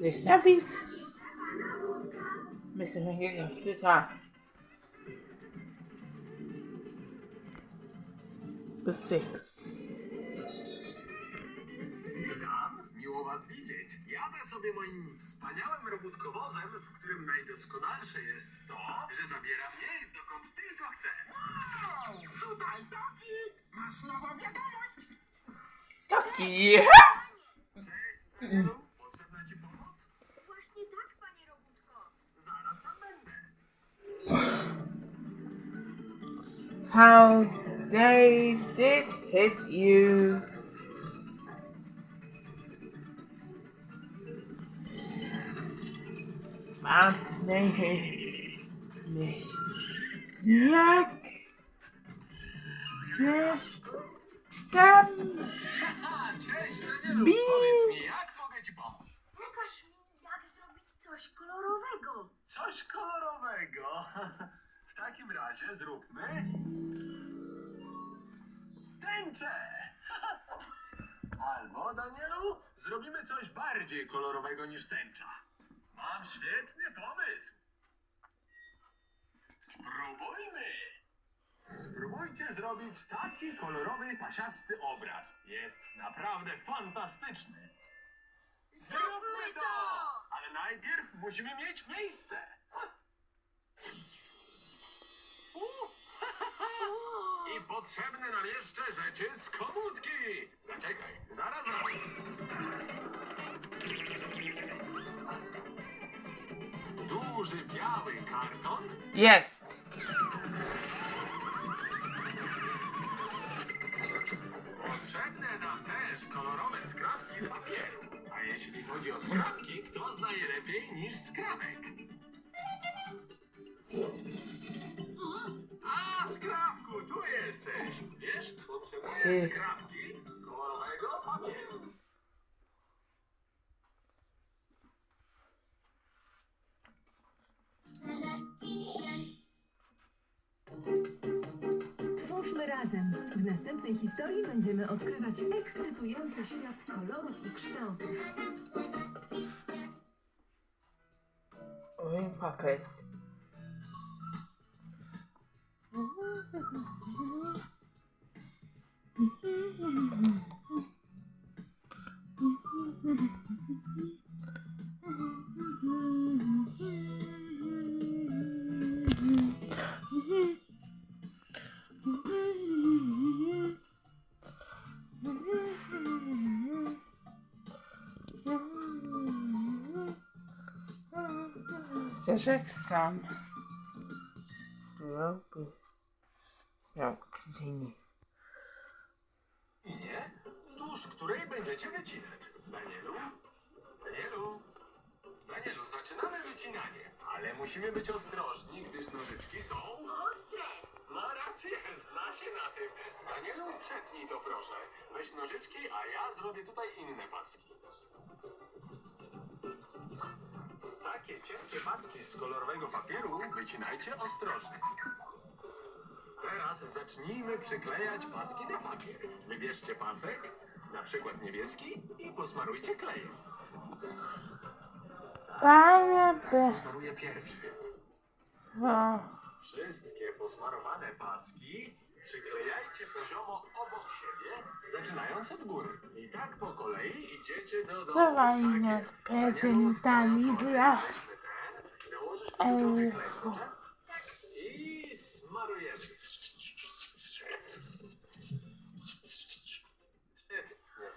Napis. Myślę, że nie wiem, czyta. The Six. Witam, miło was widzieć. Jadę sobie moim wspaniałym robótkowozem, w którym najdoskonalsze jest to, że zabiera mnie dokąd tylko chcę. Tutaj, Toki! Masz nową wiadomość! Taki. Cześć, Danielu. how they did hit you. Ah, they hit me. Yak. Yak. Them. Beans. Takim razie zróbmy... Tęczę! Albo, Danielu, zrobimy coś bardziej kolorowego niż tęcza. Mam świetny pomysł. Spróbujmy! Spróbujcie zrobić taki kolorowy, pasiasty obraz. Jest naprawdę fantastyczny. Zróbmy to! Ale najpierw musimy mieć miejsce. Potrzebne nam jeszcze rzeczy z komórki. Zaczekaj, zaraz wracam. Duży biały karton, Jest. Potrzebne nam też kolorowe skrawki papieru. A jeśli chodzi o skrawki, kto zna je lepiej niż skrawek? A, skrawku, tu jesteś. Wiesz, potrzebuję Ty. skrawki kolorowego papieru. Twórzmy razem. W następnej historii będziemy odkrywać ekscytujący świat kolorów i kształtów. Oj, papier. Sıcaksam. Yok. Jak dyni. Linię, wzdłuż której będziecie wycinać. Danielu? Danielu? Danielu, zaczynamy wycinanie, ale musimy być ostrożni, gdyż nożyczki są... Ostre! Ma rację, zna się na tym. Danielu, przetnij to proszę. Weź nożyczki, a ja zrobię tutaj inne paski. Takie cienkie paski z kolorowego papieru wycinajcie ostrożnie. Teraz zacznijmy przyklejać paski na papier. Wybierzcie pasek, na przykład niebieski i posmarujcie klejem. Panie by. Posmaruję pierwszy. Co? Wszystkie posmarowane paski przyklejajcie poziomo obok siebie, zaczynając od góry. I tak po kolei idziecie do domu. Dawaj Tak nas jest. prezentami Danielu, dla- weźmy ten, Nałożysz tu trochę kleju, Echo. dobrze?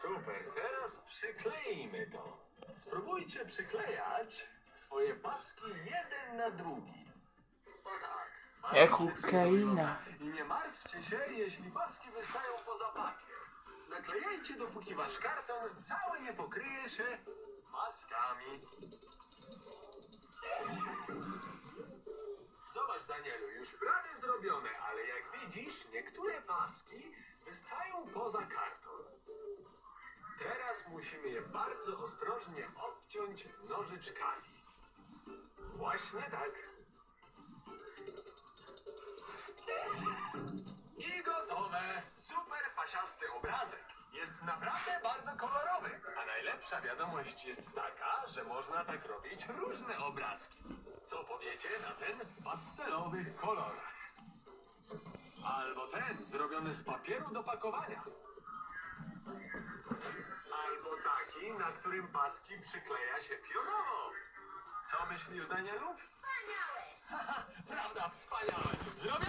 Super. Teraz przyklejmy to. Spróbujcie przyklejać swoje paski jeden na drugi. O tak. Jak fantastycznie Ukraina. wygląda. I nie martwcie się, jeśli paski wystają poza papier. Naklejajcie, dopóki wasz karton cały nie pokryje się paskami. Zobacz, Danielu, już prawie zrobione, ale jak widzisz, niektóre paski wystają poza karton. Bardzo ostrożnie obciąć nożyczkami. Właśnie tak. I gotowe! Super pasiasty obrazek. Jest naprawdę bardzo kolorowy. A najlepsza wiadomość jest taka, że można tak robić różne obrazki. Co powiecie na ten pastelowych kolorach? Albo ten zrobiony z papieru do pakowania. Na którym paski przykleja się pionowo. Co myślisz, Danielu? Wspaniałe! Prawda, wspaniałe. Zrobię